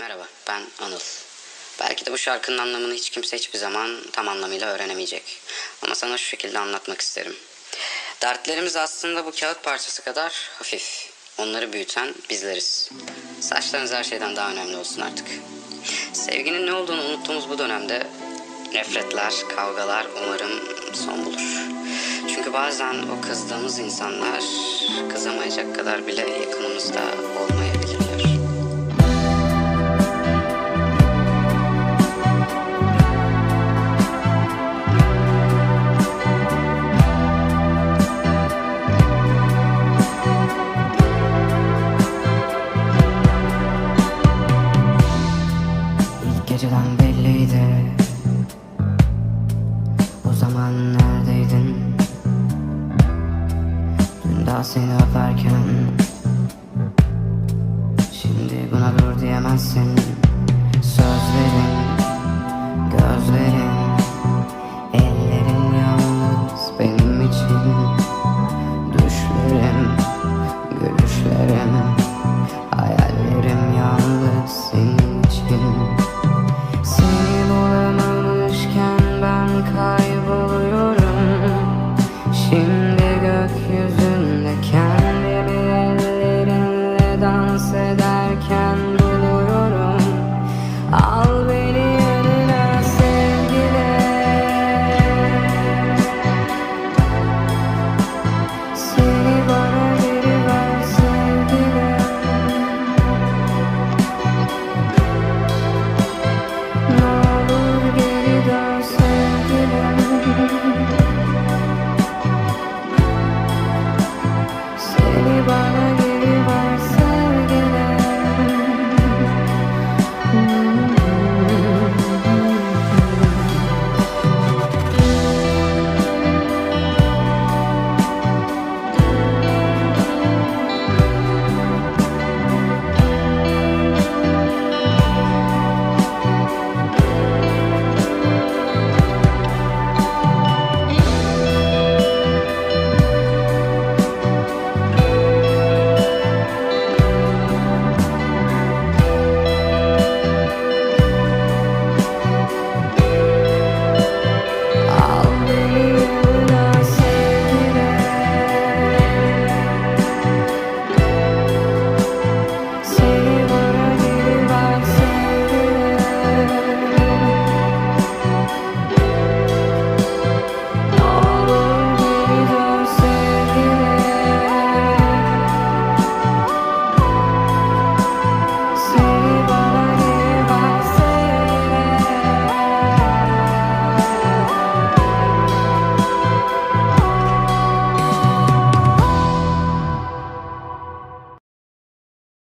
Merhaba, ben Anıl. Belki de bu şarkının anlamını hiç kimse hiçbir zaman tam anlamıyla öğrenemeyecek. Ama sana şu şekilde anlatmak isterim. Dertlerimiz aslında bu kağıt parçası kadar hafif. Onları büyüten bizleriz. Saçlarınız her şeyden daha önemli olsun artık. Sevginin ne olduğunu unuttuğumuz bu dönemde nefretler, kavgalar umarım son bulur. Çünkü bazen o kızdığımız insanlar kızamayacak kadar bile yakınımızda olmayabilirler. Daha seni öperken Şimdi buna dur diyemezsin. Sözlerin